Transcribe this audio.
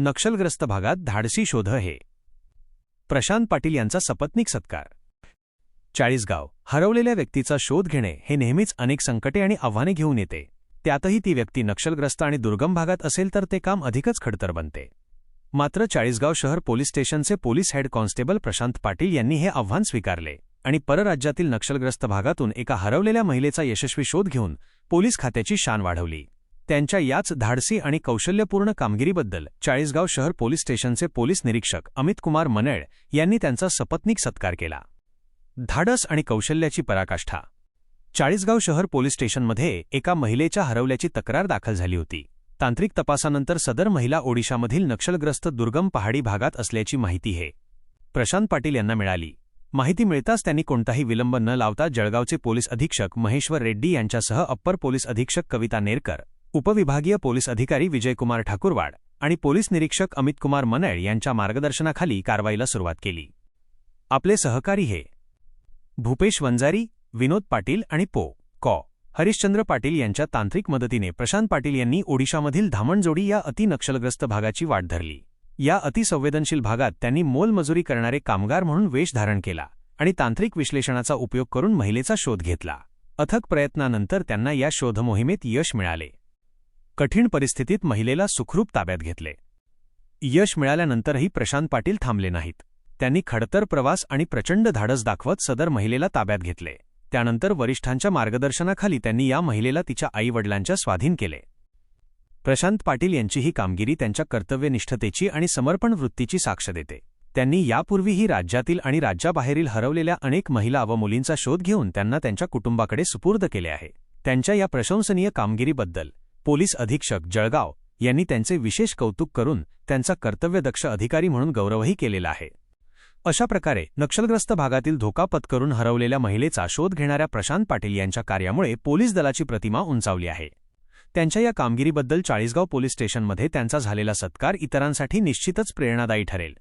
नक्षलग्रस्त भागात धाडसी शोध हे. प्रशांत पाटील यांचा सपत्नीक सत्कार. चाळीसगाव हरवलेल्या व्यक्तीचा शोध घेणे हे नेहमीच अनेक संकटे आणि आव्हाने घेऊन येते. त्यातही ती व्यक्ती नक्षलग्रस्त आणि दुर्गम भागात असेल तर ते काम अधिकच खडतर बनते. मात्र चाळीसगाव शहर पोलीस स्टेशनचे police head constable Prashant Patil यांनी हे आव्हान स्वीकारले आणि परराज्यातील नक्षलग्रस्त भागातून एका हरवलेल्या महिलेचा यशस्वी शोध घेऊन पोलीस खात्याची शान वाढवली. त्यांच्या याच धाडसी आणि कौशल्यपूर्ण कामगिरीबद्दल चाळीसगाव शहर पोलीस स्टेशनचे पोलीस निरीक्षक अमित कुमार मनेळ यांनी त्यांचा सपत्नीक सत्कार केला. धाडस आणि कौशल्याची पराकाष्ठा. चाळीसगाव शहर पोलीस स्टेशनमध्ये एका महिलेच्या हरवल्याची तक्रार दाखल झाली होती. तांत्रिक तपासानंतर सदर महिला ओडिशामधील नक्षलग्रस्त दुर्गम पहाडी भागात असल्याची माहिती हे प्रशांत पाटील यांना मिळाली. माहिती मिळताच त्यांनी कोणताही विलंब न लावता जळगावचे पोलीस अधीक्षक महेश्वर रेड्डी यांच्यासह अप्पर पोलीस अधीक्षक कविता नेरकर उपविभागीय पोलीस अधिकारी विजयकुमार ठाकूरवाड आणि पोलीस निरीक्षक अमितकुमार मनळ यांच्या मार्गदर्शनाखाली कारवाईला सुरुवात केली. आपले सहकारी हे भूपेश वंजारी विनोद पाटील आणि पो. कॉ. हरिश्चंद्र पाटील यांच्या तांत्रिक मदतीने प्रशांत पाटील यांनी ओडिशामधील धामणजोडी या अतिनक्षलग्रस्त भागाची वाट धरली. या अतिसंवेदनशील भागात त्यांनी मोलमजुरी करणारे कामगार म्हणून वेश धारण केला आणि तांत्रिक विश्लेषणाचा उपयोग करून महिलेचा शोध घेतला. अथक प्रयत्नानंतर त्यांना या शोधमोहिमेत यश मिळाले. कठीण परिस्थितीत महिलेला सुखरूप ताब्यात घेतले. यश मिळाल्यानंतरही प्रशांत पाटील थांबले नाहीत. त्यांनी खडतर प्रवास आणि प्रचंड धाडस दाखवत सदर महिलेला ताब्यात घेतले. त्यानंतर वरिष्ठांच्या मार्गदर्शनाखाली त्यांनी या महिलेला तिच्या आईवडिलांच्या स्वाधीन केले. प्रशांत पाटील यांची ही कामगिरी त्यांच्या कर्तव्यनिष्ठतेची आणि समर्पण वृत्तीची साक्ष देते. त्यांनी यापूर्वीही राज्यातील आणि राज्याबाहेरील हरवलेल्या अनेक महिला व मुलींचा शोध घेऊन त्यांना त्यांच्या कुटुंबाकडे सुपूर्द केले आहे. त्यांच्या या प्रशंसनीय कामगिरीबद्दल पोलीस अधीक्षक जळगाव यांनी त्यांचे विशेष कौतुक करून त्यांचा कर्तव्यदक्ष अधिकारी म्हणून गौरवही केलेला आहे. अशा प्रकारे नक्षलग्रस्त भागातील धोका पत्करून हरवलेल्या महिलेचा शोध घेणाऱ्या प्रशांत पाटील यांच्या कार्यामुळे पोलीस दलाची प्रतिमा उंचावली आहे. त्यांच्या या कामगिरीबद्दल चाळीसगाव पोलीस स्टेशनमध्ये त्यांचा झालेला सत्कार इतरांसाठी निश्चितच प्रेरणादायी ठरेल.